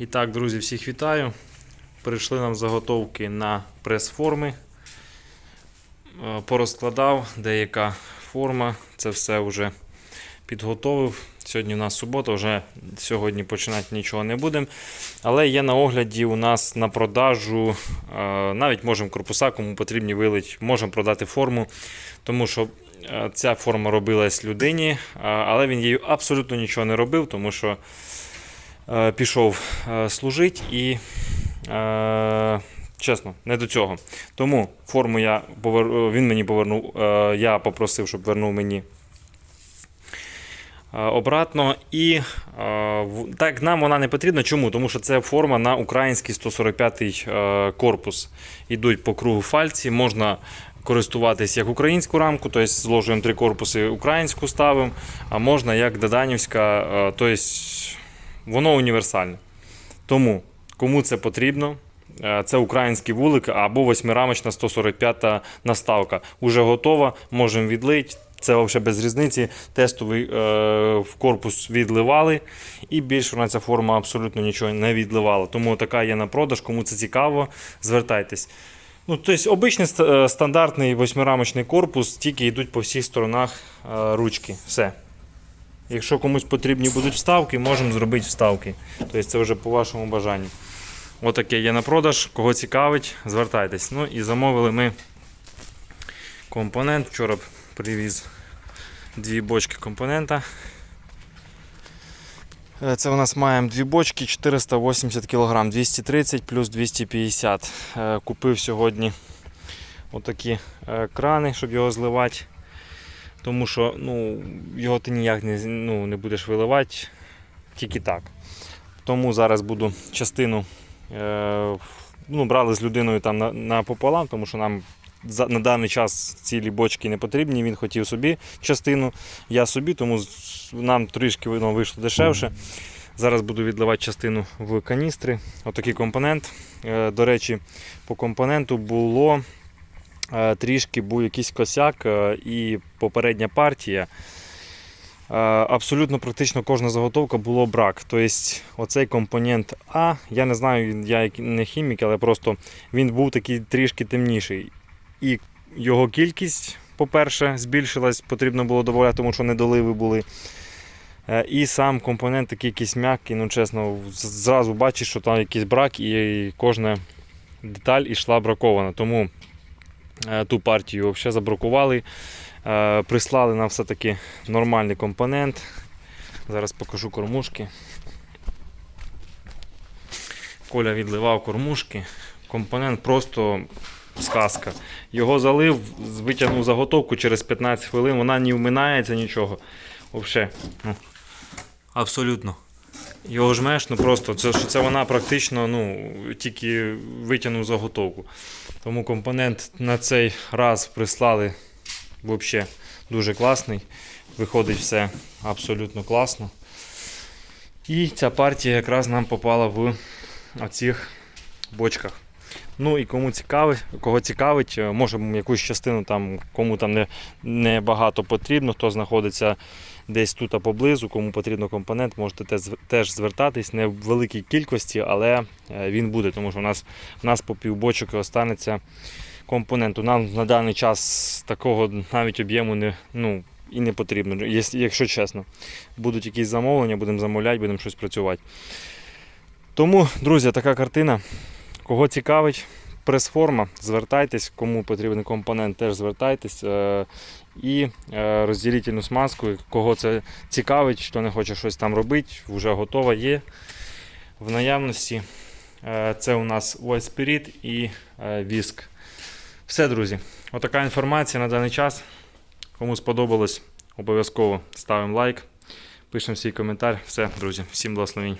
І так, друзі, всіх вітаю. Прийшли нам заготовки на прес-форми. Е, Порозкладав деяка форма. Це все вже підготовив. Сьогодні у нас субота, вже сьогодні починати нічого не будемо. Але є на огляді у нас на продажу. е, Навіть можемо корпуса, кому потрібні вилить, можемо продати форму. Тому що е, ця форма робилась людині, але він їй абсолютно нічого не робив, тому що пішов е, служити і. Е, Чесно, не до цього. Тому форму я повер... він мені повернув. е, Я попросив, щоб вернув мені е, обратно. І е, так нам вона не потрібна. Чому? Тому що це форма на український 145 е, корпус. Ідуть по кругу фальці. Можна користуватись як українську рамку, тобто зложуємо три корпуси, українську ставимо, а можна як доданівська, е, тобто воно універсальне. Тому кому це потрібно. е, Це український вулик або восьмирамочна 145 наставка. Уже готова, можемо відлити. Це взагалі без різниці. Тестовий е, в корпус відливали, і більше вона ця форма абсолютно нічого не відливала. Тому така є на продаж. Кому це цікаво, звертайтесь. Ну, тобто, обичний е, стандартний восьмирамочний корпус, тільки йдуть по всіх сторонах е, ручки. Все. Якщо комусь потрібні будуть вставки, можемо зробити вставки. Тобто це вже по вашому бажанню. Отаке є на продаж. Кого цікавить, звертайтесь. Ну і замовили ми компонент. Вчора привіз дві бочки компонента. Е, Це у нас маємо дві бочки 480 кг, 230 плюс 250. Е, Купив сьогодні отакі е, крани, щоб його зливати. Тому що ну, його ти ніяк не, ну, не будеш виливати, тільки так. Тому зараз буду частину е, ну, брали з людиною там на, напополам, тому що нам на даний час цілі бочки не потрібні. Він хотів собі частину, я собі, тому нам трішки воно вийшло дешевше. Зараз буду відливати частину в каністри. Отакий компонент. Е, До речі, по компоненту було трішки був якийсь косяк е, і попередня партія. Е, Абсолютно практично кожна заготовка було брак. Тобто оцей компонент А, я не знаю, я не хімік, але просто він був такий трішки темніший. І його кількість, по-перше, збільшилась, потрібно було додати, тому що недоливи були. Е, І сам компонент такий якийсь м'який, ну чесно, зразу бачиш, що там якийсь брак, і кожна деталь ішла бракована. Тому е, ту партію взагалі забракували. Е, Прислали нам все-таки нормальний компонент. Зараз покажу кормушки. Коля відливав кормушки. Компонент просто сказка. Його залив, витягнув заготовку через 15 хвилин, вона не вминається нічого. Взагалі. Ну, абсолютно. Його жмеш, ну просто це, що це вона практично ну, тільки витягнув заготовку. Тому компонент на цей раз прислали взагалі дуже класний. Виходить все абсолютно класно. І ця партія якраз нам попала в оцих бочках. Ну і кому цікавить, кого цікавить, е, можемо якусь частину там, кому там не, не багато потрібно, хто знаходиться десь тут поблизу, кому потрібно компонент, можете теж звертатись не в великій кількості, але е, він буде, тому що у нас, у нас по півбочок і останеться компоненту. Нам на даний час такого навіть об'єму не, ну, і не потрібно, якщо чесно. Будуть якісь замовлення, будемо замовляти, будемо щось працювати. Тому, друзі, така картина. Кого цікавить, прес-форма, звертайтесь, кому потрібен компонент, теж звертайтесь. Е, І е, розділительну смазку, кого це цікавить, хто не хоче щось там робити, вже готова є в наявності. Е, Це у нас White Spirit і віск. Все, друзі. Отака інформація на даний час. Кому сподобалось, обов'язково ставимо лайк, пишемо свій коментар. Все, друзі, всім благословень.